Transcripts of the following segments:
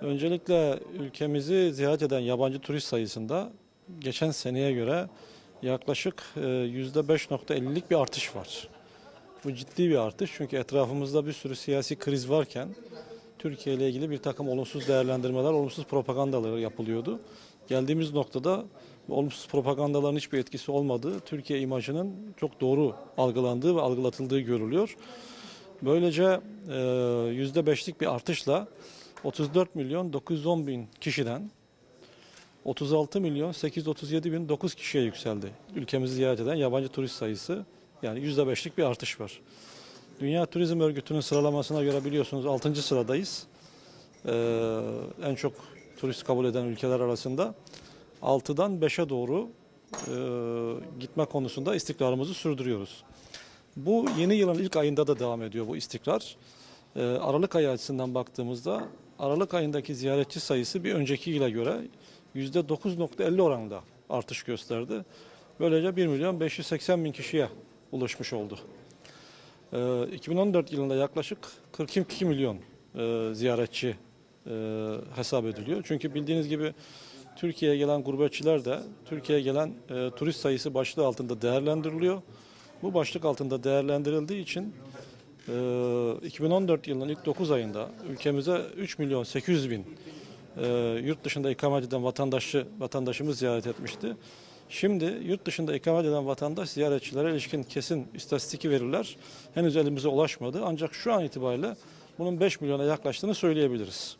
Öncelikle ülkemizi ziyaret eden yabancı turist sayısında geçen seneye göre yaklaşık e, %5.50'lik bir artış var. Bu ciddi bir artış çünkü etrafımızda bir sürü siyasi kriz varken Türkiye ile ilgili bir takım olumsuz değerlendirmeler, olumsuz propagandalar yapılıyordu. Geldiğimiz noktada olumsuz propagandaların hiçbir etkisi olmadığı, Türkiye imajının çok doğru algılandığı ve algılatıldığı görülüyor. Böylece e, %5'lik bir artışla 34 milyon 910 bin kişiden 36 milyon 837 bin 9 kişiye yükseldi. Ülkemizi ziyaret eden yabancı turist sayısı yani %5'lik bir artış var. Dünya Turizm Örgütü'nün sıralamasına göre biliyorsunuz 6. sıradayız. Ee, en çok turist kabul eden ülkeler arasında 6'dan 5'e doğru e, gitme konusunda istikrarımızı sürdürüyoruz. Bu yeni yılın ilk ayında da devam ediyor bu istikrar. Ee, Aralık ayı açısından baktığımızda Aralık ayındaki ziyaretçi sayısı bir önceki yıla göre %9.50 oranında artış gösterdi. Böylece 1 milyon 580 bin kişiye ulaşmış oldu. Ee, 2014 yılında yaklaşık 42 milyon e, ziyaretçi e, hesap ediliyor. Çünkü bildiğiniz gibi Türkiye'ye gelen gurbetçiler de Türkiye'ye gelen e, turist sayısı başlığı altında değerlendiriliyor. Bu başlık altında değerlendirildiği için 2014 yılının ilk 9 ayında ülkemize 3 milyon 800 bin e, yurt dışında ikamet eden vatandaşı vatandaşımız ziyaret etmişti. Şimdi yurt dışında ikamet eden vatandaş ziyaretçilere ilişkin kesin istatistiki veriler henüz elimize ulaşmadı. Ancak şu an itibariyle bunun 5 milyona yaklaştığını söyleyebiliriz.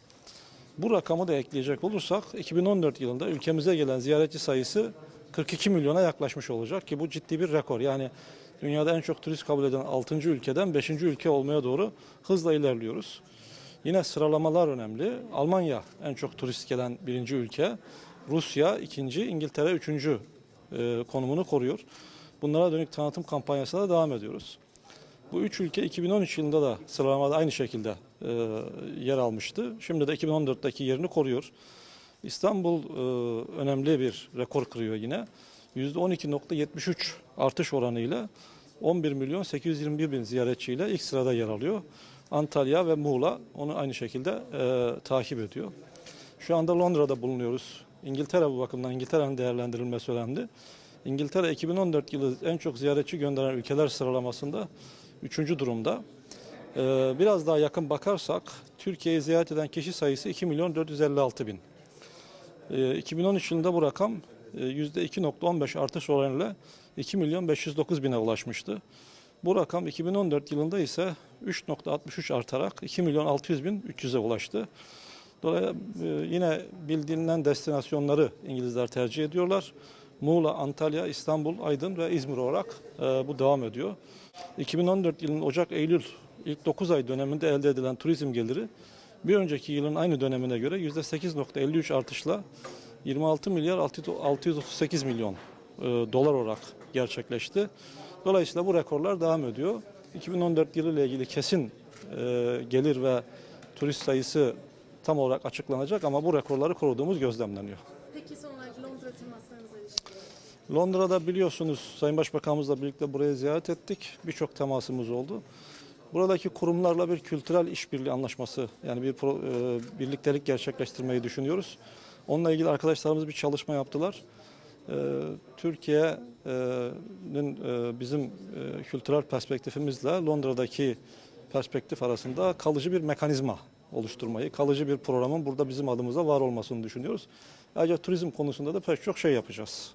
Bu rakamı da ekleyecek olursak 2014 yılında ülkemize gelen ziyaretçi sayısı 42 milyona yaklaşmış olacak ki bu ciddi bir rekor. Yani dünyada en çok turist kabul eden 6. ülkeden 5. ülke olmaya doğru hızla ilerliyoruz. Yine sıralamalar önemli. Almanya en çok turist gelen birinci ülke. Rusya ikinci, İngiltere üçüncü e, konumunu koruyor. Bunlara dönük tanıtım kampanyasına da devam ediyoruz. Bu üç ülke 2013 yılında da sıralamada aynı şekilde e, yer almıştı. Şimdi de 2014'teki yerini koruyor. İstanbul e, önemli bir rekor kırıyor yine. %12.73 artış oranıyla 11 milyon 821 bin ziyaretçiyle ilk sırada yer alıyor. Antalya ve Muğla onu aynı şekilde e, takip ediyor. Şu anda Londra'da bulunuyoruz. İngiltere bu bakımdan İngiltere'nin değerlendirilmesi önemli. İngiltere 2014 yılı en çok ziyaretçi gönderen ülkeler sıralamasında 3. durumda. Ee, biraz daha yakın bakarsak Türkiye'yi ziyaret eden kişi sayısı 2 milyon 456 bin. Ee, 2013 yılında bu rakam e, %2.15 artış oranıyla 2 milyon 509 bine ulaşmıştı. Bu rakam 2014 yılında ise 3.63 artarak 2 milyon 600 bin 300'e ulaştı. Dolayısıyla e, yine bildiğinden destinasyonları İngilizler tercih ediyorlar. Muğla, Antalya, İstanbul, Aydın ve İzmir olarak e, bu devam ediyor. 2014 yılının Ocak-Eylül ilk 9 ay döneminde elde edilen turizm geliri bir önceki yılın aynı dönemine göre %8.53 artışla 26 milyar 638 milyon e, dolar olarak gerçekleşti. Dolayısıyla bu rekorlar devam ediyor. 2014 yılı ile ilgili kesin e, gelir ve turist sayısı tam olarak açıklanacak ama bu rekorları koruduğumuz gözlemleniyor. Peki son olarak Londra temaslarınıza. Londra'da biliyorsunuz Sayın Başbakanımızla birlikte buraya ziyaret ettik. Birçok temasımız oldu. Buradaki kurumlarla bir kültürel işbirliği anlaşması yani bir pro- e, birliktelik gerçekleştirmeyi düşünüyoruz. Onunla ilgili arkadaşlarımız bir çalışma yaptılar. E, Türkiye'nin e, bizim e, kültürel perspektifimizle Londra'daki perspektif arasında kalıcı bir mekanizma oluşturmayı, kalıcı bir programın burada bizim adımıza var olmasını düşünüyoruz. Ayrıca turizm konusunda da pek çok şey yapacağız.